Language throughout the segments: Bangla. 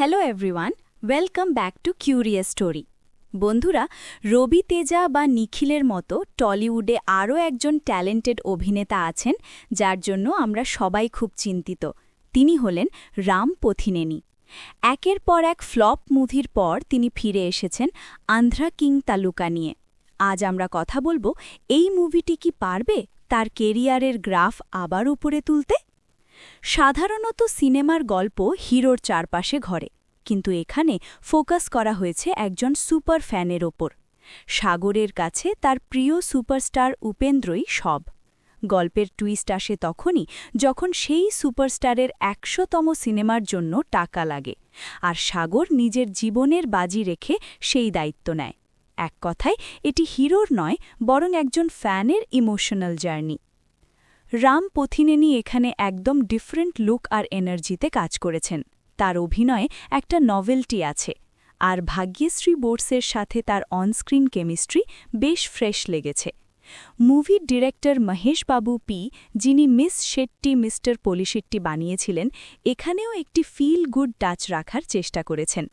Hello everyone welcome back to curious story বন্ধুরা, রবি তেজা বা নিখিলের মতো টলিউডে আরও একজন ট্যালেন্টেড অভিনেতা আছেন, যার জন্য আমরা সবাই খুব চিন্তিত। তিনি হলেন রাম পথিনেনি। একের পর এক ফ্লপ মুভির পর তিনি ফিরে এসেছেন আন্ধ্রা কিং তালুকা নিয়ে। আজ আমরা কথা বলব, এই মুভিটি কি পারবে? তার কেরিয়ারের গ্রাফ আবার উপরে তুলতে? সাধারণত সিনেমার গল্প হিরোর চারপাশে ঘরে, কিন্তু এখানে ফোকাস করা হয়েছে একজন সুপার ফ্যানের ওপর। সাগরের কাছে তার প্রিয় সুপারস্টার উপেন্দ্রই সব। গল্পের টুইস্ট আসে তখনই যখন সেই সুপারস্টারের একশোতম সিনেমার জন্য টাকা লাগে, আর সাগর নিজের জীবনের বাজি রেখে সেই দায়িত্ব নেয়। এক কথায়, এটি হিরোর নয়, বরং একজন ফ্যানের ইমোশনাল জার্নি। রাম পথিনেনি এখানে একদম ডিফারেন্ট লুক আর এনার্জিতে কাজ করেছেন। তার অভিনয়ে একটা নভেলটি আছে। আর ভাগ্যশ্রী বোর্ডসের সাথে তার অনস্ক্রিন কেমিস্ট্রি বেশ ফ্রেশ লেগেছে। মুভির ডিরেক্টর মহেশবাবু পি, যিনি মিস শেট্টি মিস্টার পলিশিট্টি বানিয়েছিলেন, এখানেও একটি ফিল গুড টাচ রাখার চেষ্টা করেছেন।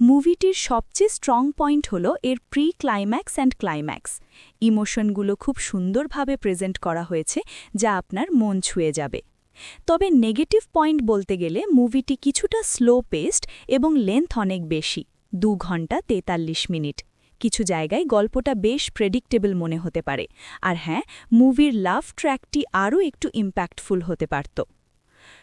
মুভিটির সবচেয়ে স্ট্রং পয়েন্ট হল এর প্রি ক্লাইম্যাক্স অ্যান্ড ক্লাইম্যাক্স ইমোশনগুলো খুব সুন্দরভাবে প্রেজেন্ট করা হয়েছে, যা আপনার মন ছুঁয়ে যাবে। তবে নেগেটিভ পয়েন্ট বলতে গেলে মুভিটি কিছুটা স্লো পেস্ট এবং লেন্থ অনেক বেশি, দু ঘণ্টা তেতাল্লিশ মিনিট। কিছু জায়গায় গল্পটা বেশ প্রেডিক্টেবল মনে হতে পারে। আর হ্যাঁ মুভির লাভ ট্র্যাকটি আরও একটু ইম্প্যাক্টফুল হতে পারত।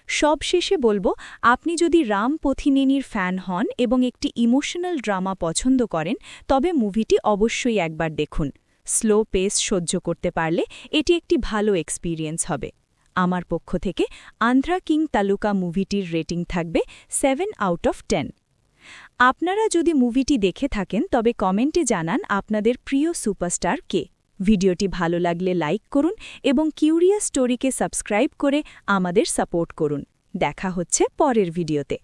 সব শেষে বলব, আপনি যদি রাম পথিনেনির ফ্যান হন এবং একটি ইমোশনাল ড্রামা পছন্দ করেন, তবে মুভিটি অবশ্যই একবার দেখুন। স্লো পেস সহ্য করতে পারলে এটি একটি ভালো এক্সপিরিয়েন্স হবে। আমার পক্ষ থেকে আন্ধ্রা কিং তালুকা মুভিটির রেটিং থাকবে সেভেন আউট অফ টেন। আপনারা যদি মুভিটি দেখে থাকেন, তবে কমেন্টে জানান আপনাদের প্রিয় সুপারস্টার কে। ভিডিওটি ভালো লাগলে লাইক করুন এবং কিউরিয়াস স্টোরিকে সাবস্ক্রাইব করে আমাদের সাপোর্ট করুন। দেখা হচ্ছে পরের ভিডিওতে।